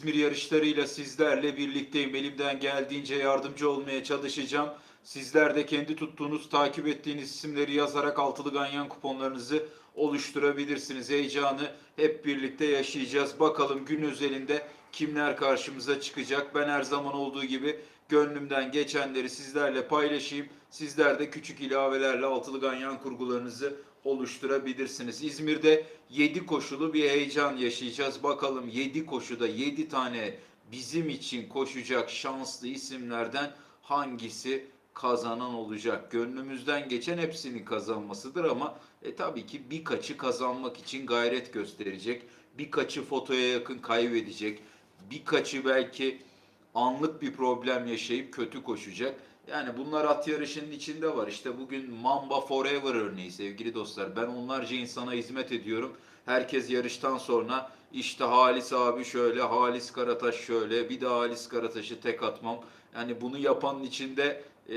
İzmir yarışlarıyla sizlerle birlikteyim. Elimden geldiğince yardımcı olmaya çalışacağım. Sizler de kendi tuttuğunuz, takip ettiğiniz isimleri yazarak altılı ganyan kuponlarınızı oluşturabilirsiniz. Heyecanı hep birlikte yaşayacağız. Bakalım gün özelinde kimler karşımıza çıkacak. Ben her zaman olduğu gibi gönlümden geçenleri sizlerle paylaşayım. Sizler de küçük ilavelerle altılı ganyan kurgularınızı oluşturabilirsiniz. İzmir'de 7 koşulu bir heyecan yaşayacağız. Bakalım 7 koşuda 7 tane bizim için koşacak şanslı isimlerden hangisi kazanan olacak? Gönlümüzden geçen hepsinin kazanmasıdır ama e, tabii ki birkaçı kazanmak için gayret gösterecek. Birkaçı fotoya yakın kaybedecek. Birkaçı belki anlık bir problem yaşayıp kötü koşacak. Yani bunlar at yarışının içinde var. İşte bugün Mamba Forever örneği sevgili dostlar. Ben onlarca insana hizmet ediyorum. Herkes yarıştan sonra işte Halis abi şöyle, Halis Karataş şöyle, bir de Halis Karataş'ı tek atmam. Yani bunu yapanın içinde e,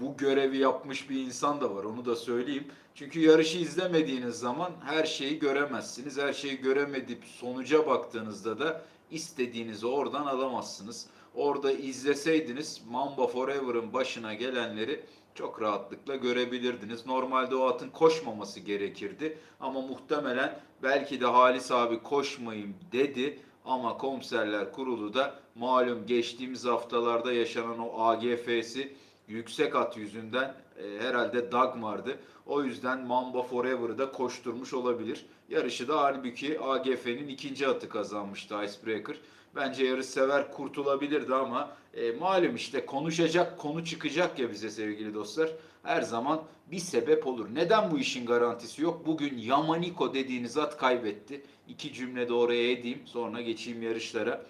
bu görevi yapmış bir insan da var. Onu da söyleyeyim. Çünkü yarışı izlemediğiniz zaman her şeyi göremezsiniz. Her şeyi göremedip sonuca baktığınızda da istediğinizi oradan alamazsınız. Orada izleseydiniz Mamba Forever'ın başına gelenleri çok rahatlıkla görebilirdiniz. Normalde o atın koşmaması gerekirdi ama muhtemelen belki de Halis abi koşmayayım dedi ama komiserler kurulu da malum geçtiğimiz haftalarda yaşanan o AGF'si yüksek at yüzünden e, herhalde Dagmar'dı. O yüzden Mamba Forever'ı da koşturmuş olabilir. Yarışı da halbuki AGF'nin ikinci atı kazanmıştı Icebreaker. Bence yarış sever kurtulabilirdi ama e, malum işte konuşacak konu çıkacak ya bize sevgili dostlar. Her zaman bir sebep olur. Neden bu işin garantisi yok? Bugün Yamaniko dediğiniz at kaybetti. İki cümle de oraya edeyim sonra geçeyim yarışlara.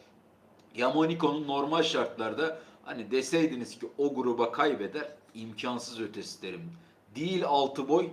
Yamaniko'nun normal şartlarda hani deseydiniz ki o gruba kaybeder imkansız ötesi derim. Değil 6 boy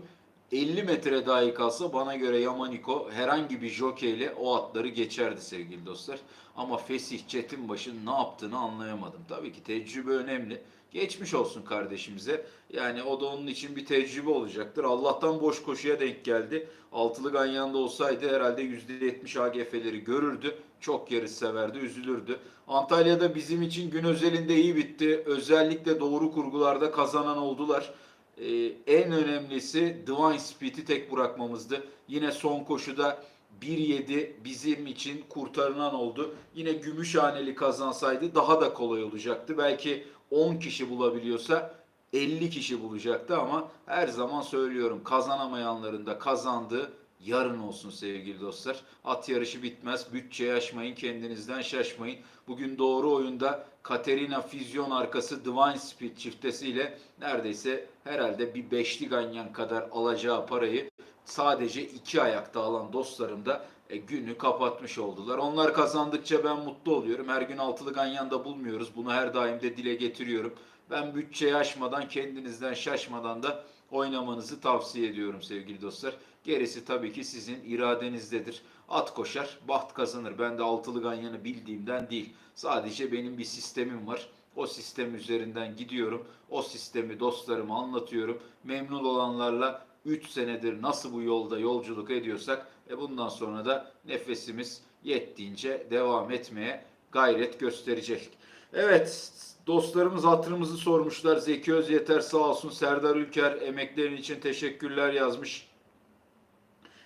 50 metre dahi kalsa bana göre Yamaniko herhangi bir jokeyle o atları geçerdi sevgili dostlar. Ama Fesih Çetinbaş'ın ne yaptığını anlayamadım. Tabii ki tecrübe önemli. Geçmiş olsun kardeşimize. Yani o da onun için bir tecrübe olacaktır. Allah'tan boş koşuya denk geldi. Altılı Ganyan'da olsaydı herhalde %70 AGF'leri görürdü. Çok yarış severdi, üzülürdü. Antalya'da bizim için gün özelinde iyi bitti. Özellikle doğru kurgularda kazanan oldular. Ee, en önemlisi Divine Speed'i tek bırakmamızdı. Yine son koşuda 1.7 bizim için kurtarılan oldu. Yine Gümüşhaneli kazansaydı daha da kolay olacaktı. Belki 10 kişi bulabiliyorsa 50 kişi bulacaktı ama her zaman söylüyorum kazanamayanların da kazandığı yarın olsun sevgili dostlar. At yarışı bitmez. Bütçe aşmayın, kendinizden şaşmayın. Bugün doğru oyunda Katerina Füzyon arkası Divine Speed çiftesiyle neredeyse herhalde bir beşli ganyan kadar alacağı parayı sadece iki ayakta alan dostlarım da e, günü kapatmış oldular. Onlar kazandıkça ben mutlu oluyorum. Her gün altılı ganyan da bulmuyoruz. Bunu her daim de dile getiriyorum. Ben bütçeyi aşmadan, kendinizden şaşmadan da oynamanızı tavsiye ediyorum sevgili dostlar. Gerisi tabii ki sizin iradenizdedir. At koşar, baht kazanır. Ben de altılı ganyanı bildiğimden değil. Sadece benim bir sistemim var. O sistem üzerinden gidiyorum. O sistemi dostlarıma anlatıyorum. Memnun olanlarla 3 senedir nasıl bu yolda yolculuk ediyorsak e bundan sonra da nefesimiz yettiğince devam etmeye gayret gösterecek. Evet dostlarımız hatırımızı sormuşlar. Zeki Özyeter sağ olsun Serdar Ülker emeklerin için teşekkürler yazmış.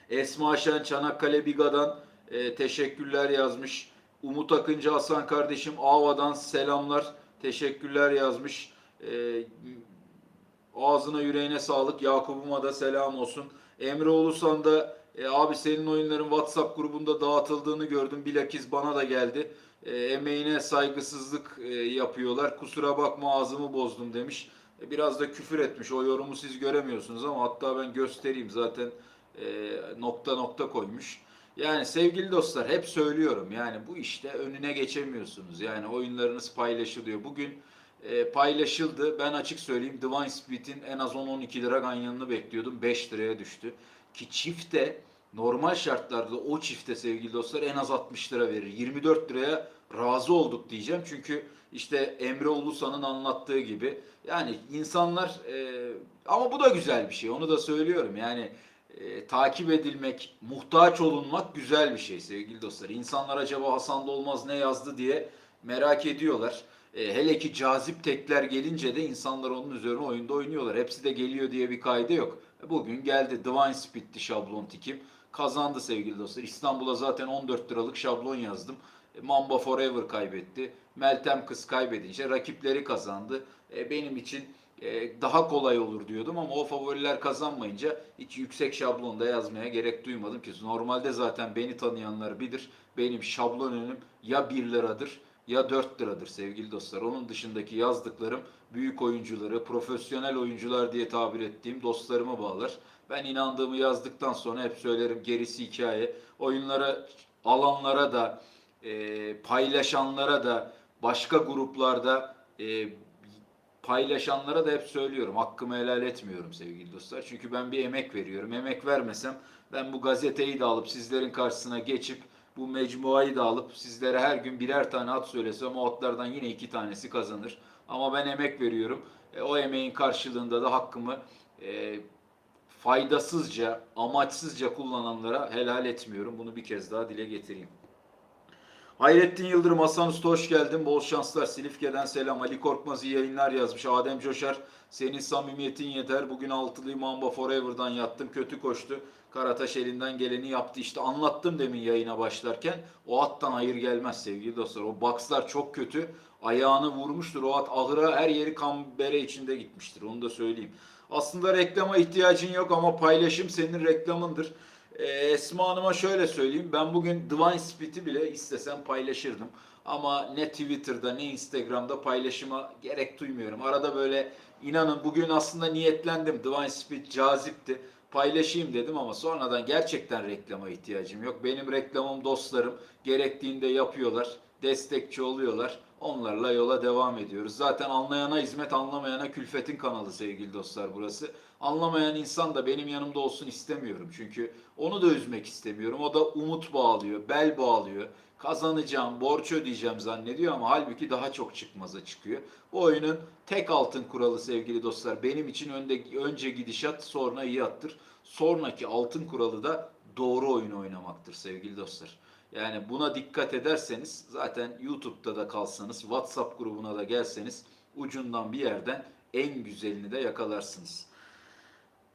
Esma Şen Çanakkale Biga'dan e, teşekkürler yazmış. Umut Akıncı Hasan kardeşim Ava'dan selamlar. Teşekkürler yazmış. E, ağzına yüreğine sağlık. Yakup'uma da selam olsun. Emre Ulusan da e, abi senin oyunların WhatsApp grubunda dağıtıldığını gördüm. Bilakis bana da geldi. E, emeğine saygısızlık e, yapıyorlar. Kusura bakma ağzımı bozdum demiş. E, biraz da küfür etmiş. O yorumu siz göremiyorsunuz ama hatta ben göstereyim zaten e, nokta nokta koymuş. Yani sevgili dostlar hep söylüyorum yani bu işte önüne geçemiyorsunuz. Yani oyunlarınız paylaşılıyor. Bugün e, paylaşıldı. Ben açık söyleyeyim Divine Speed'in en az 10-12 lira ganyanını bekliyordum. 5 liraya düştü. Ki çifte normal şartlarda o çifte sevgili dostlar en az 60 lira verir. 24 liraya razı olduk diyeceğim. Çünkü işte Emre Ulusan'ın anlattığı gibi yani insanlar e, ama bu da güzel bir şey. Onu da söylüyorum. Yani e, takip edilmek, muhtaç olunmak güzel bir şey sevgili dostlar. İnsanlar acaba Hasan Dolmaz ne yazdı diye merak ediyorlar. E, hele ki cazip tekler gelince de insanlar onun üzerine oyunda oynuyorlar. Hepsi de geliyor diye bir kaydı yok. Bugün geldi Divine Speed'li şablon tikim. Kazandı sevgili dostlar. İstanbul'a zaten 14 liralık şablon yazdım. E, Mamba Forever kaybetti. Meltem Kız kaybedince rakipleri kazandı. E, benim için e, daha kolay olur diyordum ama o favoriler kazanmayınca hiç yüksek şablonda yazmaya gerek duymadım ki. Normalde zaten beni tanıyanlar bilir. Benim şablon önüm ya 1 liradır ya 4 liradır sevgili dostlar. Onun dışındaki yazdıklarım büyük oyuncuları, profesyonel oyuncular diye tabir ettiğim dostlarıma bağlar. Ben inandığımı yazdıktan sonra hep söylerim gerisi hikaye. Oyunlara alanlara da e, paylaşanlara da başka gruplarda e, paylaşanlara da hep söylüyorum. Hakkımı helal etmiyorum sevgili dostlar. Çünkü ben bir emek veriyorum. Emek vermesem ben bu gazeteyi de alıp sizlerin karşısına geçip bu mecmuayı da alıp sizlere her gün birer tane at söylesem o atlardan yine iki tanesi kazanır. Ama ben emek veriyorum. E, o emeğin karşılığında da hakkımı e, faydasızca, amaçsızca kullananlara helal etmiyorum. Bunu bir kez daha dile getireyim. Hayrettin Yıldırım, Hasan Usta hoş geldin. Bol şanslar. Silifke'den selam. Ali Korkmaz iyi yayınlar yazmış. Adem Coşar, senin samimiyetin yeter. Bugün altılı Mamba Forever'dan yattım. Kötü koştu. Karataş elinden geleni yaptı. İşte anlattım demin yayına başlarken. O attan hayır gelmez sevgili dostlar. O boxlar çok kötü. Ayağını vurmuştur. O at ahıra her yeri kan bere içinde gitmiştir. Onu da söyleyeyim. Aslında reklama ihtiyacın yok ama paylaşım senin reklamındır. Ee, Esma Hanım'a şöyle söyleyeyim. Ben bugün Divine Speed'i bile istesem paylaşırdım. Ama ne Twitter'da ne Instagram'da paylaşıma gerek duymuyorum. Arada böyle inanın bugün aslında niyetlendim. Divine Speed cazipti. Paylaşayım dedim ama sonradan gerçekten reklama ihtiyacım yok. Benim reklamım dostlarım. Gerektiğinde yapıyorlar. Destekçi oluyorlar. Onlarla yola devam ediyoruz. Zaten anlayana hizmet, anlamayana külfetin kanalı sevgili dostlar burası. Anlamayan insan da benim yanımda olsun istemiyorum. Çünkü onu da üzmek istemiyorum. O da umut bağlıyor, bel bağlıyor. Kazanacağım, borç ödeyeceğim zannediyor ama halbuki daha çok çıkmaza çıkıyor. Bu oyunun tek altın kuralı sevgili dostlar. Benim için önde, önce gidişat sonra iyi attır. Sonraki altın kuralı da doğru oyun oynamaktır sevgili dostlar. Yani buna dikkat ederseniz zaten YouTube'da da kalsanız, WhatsApp grubuna da gelseniz ucundan bir yerden en güzelini de yakalarsınız.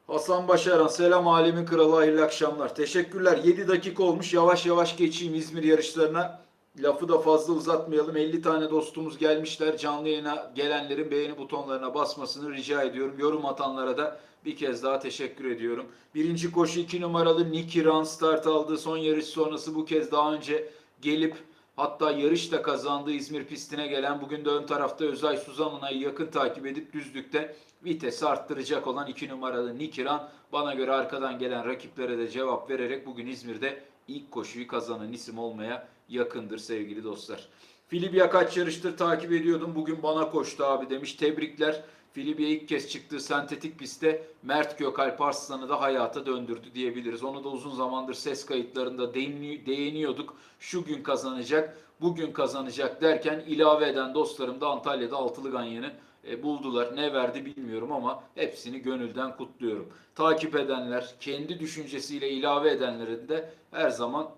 Hasan Başaran, selam alemin kralı, hayırlı akşamlar. Teşekkürler. 7 dakika olmuş. Yavaş yavaş geçeyim İzmir yarışlarına. Lafı da fazla uzatmayalım. 50 tane dostumuz gelmişler. Canlı yayına gelenlerin beğeni butonlarına basmasını rica ediyorum. Yorum atanlara da bir kez daha teşekkür ediyorum. Birinci koşu 2 numaralı Nicky Run start aldı. Son yarış sonrası bu kez daha önce gelip hatta yarışta kazandığı İzmir pistine gelen bugün de ön tarafta Özay Suzan'ı yakın takip edip düzlükte vitesi arttıracak olan 2 numaralı Nicky Run bana göre arkadan gelen rakiplere de cevap vererek bugün İzmir'de ilk koşuyu kazanan isim olmaya yakındır sevgili dostlar. Filibya kaç yarıştır takip ediyordum. Bugün bana koştu abi demiş. Tebrikler. Filibya ilk kez çıktığı sentetik pistte Mert Gökalp Arslan'ı da hayata döndürdü diyebiliriz. Onu da uzun zamandır ses kayıtlarında değini- değiniyorduk. Şu gün kazanacak, bugün kazanacak derken ilave eden dostlarım da Antalya'da Altılı Ganyan'ı e, buldular. Ne verdi bilmiyorum ama hepsini gönülden kutluyorum. Takip edenler, kendi düşüncesiyle ilave edenlerin de her zaman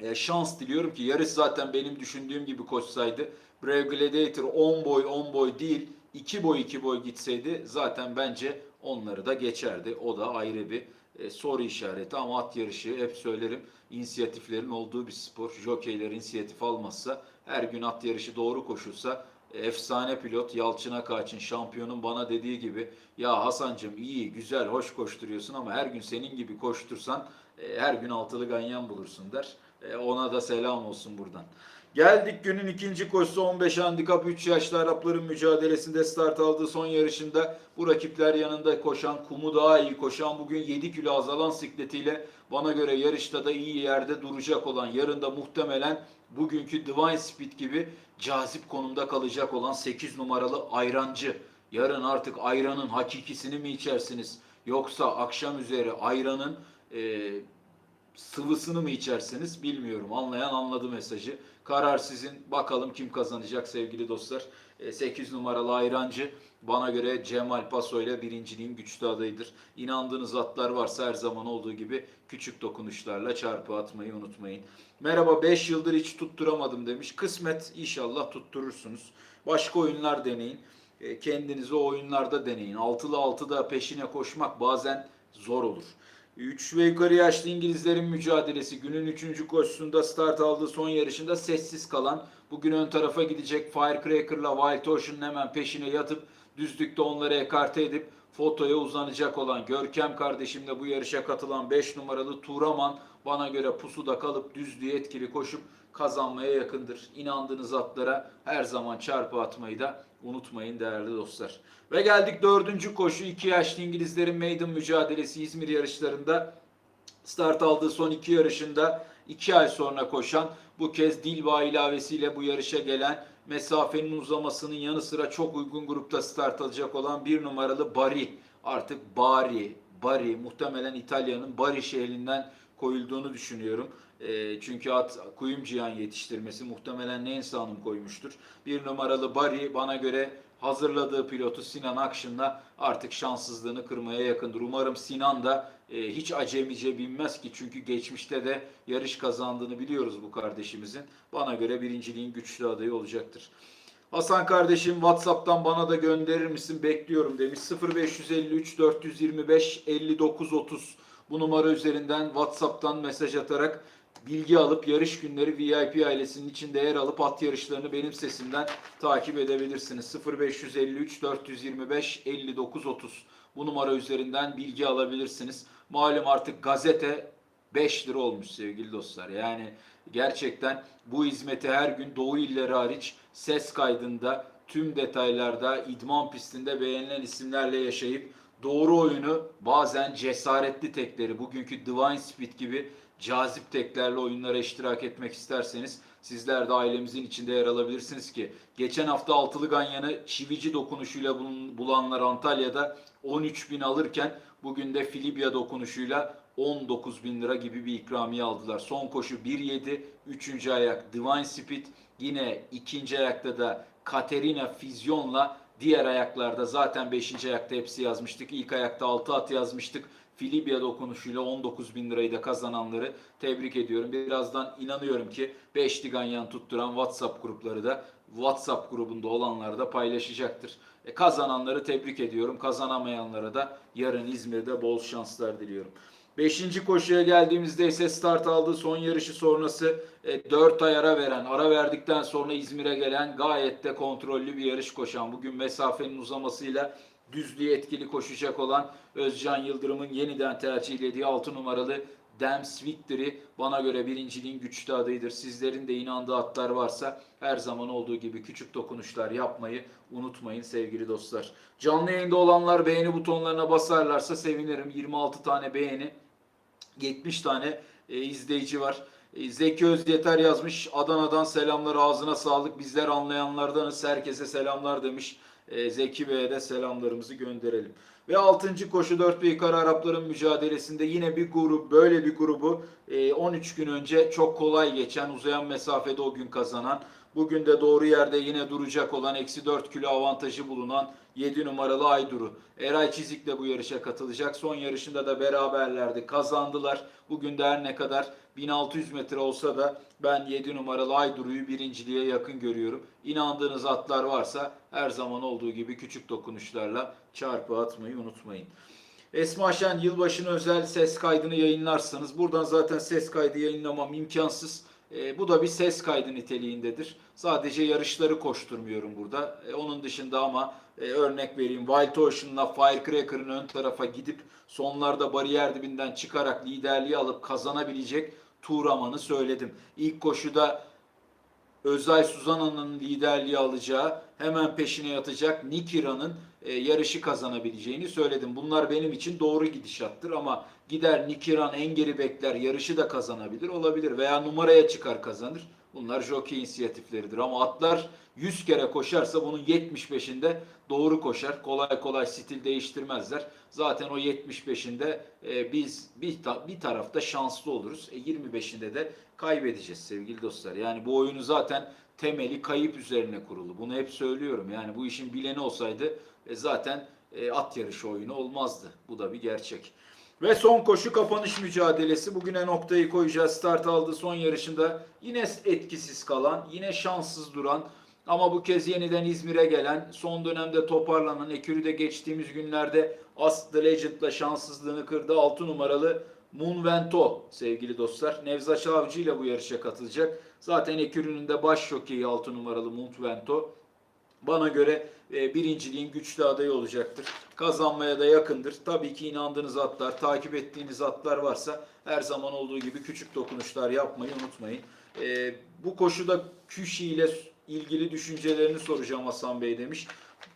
e, şans diliyorum ki yarış zaten benim düşündüğüm gibi koşsaydı Brave Gladiator 10 boy 10 boy değil 2 boy 2 boy gitseydi zaten bence onları da geçerdi. O da ayrı bir e, soru işareti ama at yarışı hep söylerim inisiyatiflerin olduğu bir spor. Jokeyler inisiyatif almazsa her gün at yarışı doğru koşulsa e, efsane pilot Yalçın Akaç'ın şampiyonun bana dediği gibi ya Hasancım iyi güzel hoş koşturuyorsun ama her gün senin gibi koştursan e, her gün altılı ganyan bulursun der. E, ona da selam olsun buradan. Geldik günün ikinci koşusu 15 handikap 3 yaşlı Arapların mücadelesinde start aldığı son yarışında bu rakipler yanında koşan, kumu daha iyi koşan, bugün 7 kilo azalan sikletiyle bana göre yarışta da iyi yerde duracak olan, yarın da muhtemelen bugünkü Divine Speed gibi cazip konumda kalacak olan 8 numaralı Ayrancı. Yarın artık ayranın hakikisini mi içersiniz? Yoksa akşam üzeri ayranın e, sıvısını mı içersiniz bilmiyorum. Anlayan anladı mesajı. Karar sizin. Bakalım kim kazanacak sevgili dostlar. 8 numaralı Ayrancı bana göre Cemal Paso ile birinciliğin güçlü adayıdır. İnandığınız atlar varsa her zaman olduğu gibi küçük dokunuşlarla çarpı atmayı unutmayın. Merhaba 5 yıldır hiç tutturamadım demiş. Kısmet inşallah tutturursunuz. Başka oyunlar deneyin. E, Kendinizi o oyunlarda deneyin. Altılı altıda peşine koşmak bazen zor olur. 3 ve yukarı yaşlı İngilizlerin mücadelesi günün 3. koşusunda start aldığı son yarışında sessiz kalan bugün ön tarafa gidecek Firecracker'la Wild Ocean'ın hemen peşine yatıp düzlükte onları ekarte edip fotoya uzanacak olan Görkem kardeşimle bu yarışa katılan 5 numaralı Turaman bana göre pusuda kalıp düzlüğe etkili koşup kazanmaya yakındır. İnandığınız atlara her zaman çarpı atmayı da unutmayın değerli dostlar. Ve geldik dördüncü koşu. 2 yaşlı İngilizlerin maiden mücadelesi İzmir yarışlarında start aldığı son iki yarışında 2 ay sonra koşan bu kez Dilba ilavesiyle bu yarışa gelen mesafenin uzamasının yanı sıra çok uygun grupta start alacak olan bir numaralı Bari artık Bari Bari muhtemelen İtalya'nın Bari şehrinden koyulduğunu düşünüyorum. E, çünkü at kuyumcuyan yetiştirmesi muhtemelen Nancy Hanım koymuştur. Bir numaralı Bari bana göre hazırladığı pilotu Sinan Akşın'la artık şanssızlığını kırmaya yakındır. Umarım Sinan da e, hiç acemice binmez ki çünkü geçmişte de yarış kazandığını biliyoruz bu kardeşimizin. Bana göre birinciliğin güçlü adayı olacaktır. Hasan kardeşim WhatsApp'tan bana da gönderir misin? Bekliyorum demiş. 0553 425 59 30 bu numara üzerinden WhatsApp'tan mesaj atarak bilgi alıp yarış günleri VIP ailesinin içinde yer alıp at yarışlarını benim sesimden takip edebilirsiniz. 0553 425 59 30 bu numara üzerinden bilgi alabilirsiniz. Malum artık gazete 5 lira olmuş sevgili dostlar. Yani gerçekten bu hizmeti her gün Doğu illeri hariç ses kaydında tüm detaylarda idman pistinde beğenilen isimlerle yaşayıp doğru oyunu bazen cesaretli tekleri bugünkü Divine Speed gibi cazip teklerle oyunlara iştirak etmek isterseniz sizler de ailemizin içinde yer alabilirsiniz ki geçen hafta altılı ganyanı çivici dokunuşuyla bulanlar Antalya'da 13 bin alırken bugün de Filibya dokunuşuyla 19 bin lira gibi bir ikramiye aldılar. Son koşu 1.7, 3. ayak Divine Speed, yine ikinci ayakta da Katerina Fizyon'la diğer ayaklarda zaten 5. ayakta hepsi yazmıştık. İlk ayakta 6 at yazmıştık. Filibya dokunuşuyla 19 bin lirayı da kazananları tebrik ediyorum. Birazdan inanıyorum ki 5 Ganyan tutturan WhatsApp grupları da WhatsApp grubunda olanlar da paylaşacaktır. E, kazananları tebrik ediyorum. Kazanamayanlara da yarın İzmir'de bol şanslar diliyorum. Beşinci koşuya geldiğimizde ise start aldığı son yarışı sonrası e, 4 ay ara veren, ara verdikten sonra İzmir'e gelen gayet de kontrollü bir yarış koşan, bugün mesafenin uzamasıyla düzlüğe etkili koşacak olan Özcan Yıldırım'ın yeniden tercihlediği 6 numaralı Dams Victory bana göre birinciliğin güçlü adayıdır. Sizlerin de inandığı atlar varsa her zaman olduğu gibi küçük dokunuşlar yapmayı unutmayın sevgili dostlar. Canlı yayında olanlar beğeni butonlarına basarlarsa sevinirim. 26 tane beğeni, 70 tane e, izleyici var. E, Zeki Özyeter yazmış. Adana'dan selamlar ağzına sağlık. Bizler anlayanlardanız. Herkese selamlar demiş. E, Zeki Bey'e de selamlarımızı gönderelim. Ve 6. koşu 4 yukarı Arapların mücadelesinde yine bir grup böyle bir grubu e, 13 gün önce çok kolay geçen uzayan mesafede o gün kazanan bugün de doğru yerde yine duracak olan eksi 4 kilo avantajı bulunan 7 numaralı Aydur'u. Eray Çizik de bu yarışa katılacak. Son yarışında da beraberlerdi. Kazandılar. Bugün de her ne kadar 1600 metre olsa da ben 7 numaralı Aydur'u birinciliğe yakın görüyorum. İnandığınız atlar varsa her zaman olduğu gibi küçük dokunuşlarla çarpı atmayı unutmayın. Esma Şen yılbaşına özel ses kaydını yayınlarsanız buradan zaten ses kaydı yayınlamam imkansız. E, bu da bir ses kaydı niteliğindedir. Sadece yarışları koşturmuyorum burada. E, onun dışında ama e, örnek vereyim Wild Ocean'la Firecracker'ın ön tarafa gidip sonlarda bariyer dibinden çıkarak liderliği alıp kazanabilecek Tuğraman'ı söyledim. İlk koşuda Özay Suzana'nın liderliği alacağı, hemen peşine yatacak Nikira'nın e, yarışı kazanabileceğini söyledim. Bunlar benim için doğru gidişattır ama gider Nikiran en geri bekler, yarışı da kazanabilir olabilir veya numaraya çıkar kazanır Bunlar jockey inisiyatifleridir ama atlar 100 kere koşarsa bunun 75'inde doğru koşar. Kolay kolay stil değiştirmezler. Zaten o 75'inde e, biz bir, ta- bir tarafta şanslı oluruz. E, 25'inde de kaybedeceğiz sevgili dostlar. Yani bu oyunu zaten temeli kayıp üzerine kurulu. Bunu hep söylüyorum. Yani bu işin bileni olsaydı e, zaten e, at yarışı oyunu olmazdı. Bu da bir gerçek. Ve son koşu kapanış mücadelesi. Bugüne noktayı koyacağız. Start aldı son yarışında. Yine etkisiz kalan, yine şanssız duran ama bu kez yeniden İzmir'e gelen, son dönemde toparlanan, Ekürü'de geçtiğimiz günlerde As The Legend'la şanssızlığını kırdı. 6 numaralı Munvento sevgili dostlar. Nevzat Avcı ile bu yarışa katılacak. Zaten Ekürü'nün de baş şokeyi 6 numaralı Munvento. Bana göre e, birinciliğin güçlü adayı olacaktır. Kazanmaya da yakındır. Tabii ki inandığınız atlar, takip ettiğiniz atlar varsa her zaman olduğu gibi küçük dokunuşlar yapmayı unutmayın. E, bu koşuda Küşi ile ilgili düşüncelerini soracağım Hasan Bey demiş.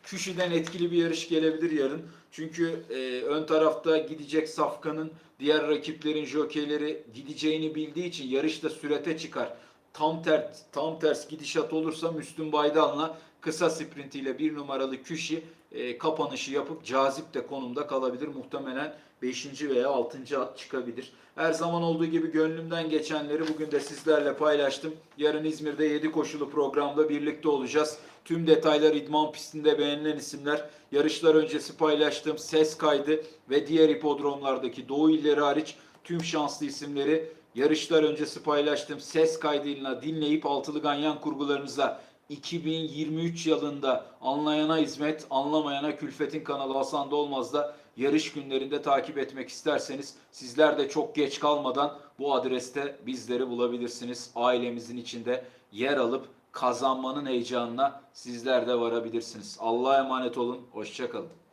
Küşi'den etkili bir yarış gelebilir yarın. Çünkü e, ön tarafta gidecek Safkan'ın diğer rakiplerin jokeyleri gideceğini bildiği için yarışta sürete çıkar. Tam ters, tam ters gidişat olursa Müslüm Baydan'la kısa sprintiyle bir numaralı Küşi e, kapanışı yapıp cazip de konumda kalabilir. Muhtemelen 5. veya 6. at çıkabilir. Her zaman olduğu gibi gönlümden geçenleri bugün de sizlerle paylaştım. Yarın İzmir'de 7 koşulu programda birlikte olacağız. Tüm detaylar idman pistinde beğenilen isimler, yarışlar öncesi paylaştığım ses kaydı ve diğer hipodromlardaki Doğu illeri hariç tüm şanslı isimleri yarışlar öncesi paylaştığım ses kaydıyla dinleyip altılı ganyan kurgularınıza 2023 yılında anlayana hizmet, anlamayana külfetin kanalı Hasan Dolmaz'da yarış günlerinde takip etmek isterseniz sizler de çok geç kalmadan bu adreste bizleri bulabilirsiniz. Ailemizin içinde yer alıp kazanmanın heyecanına sizler de varabilirsiniz. Allah'a emanet olun. Hoşçakalın.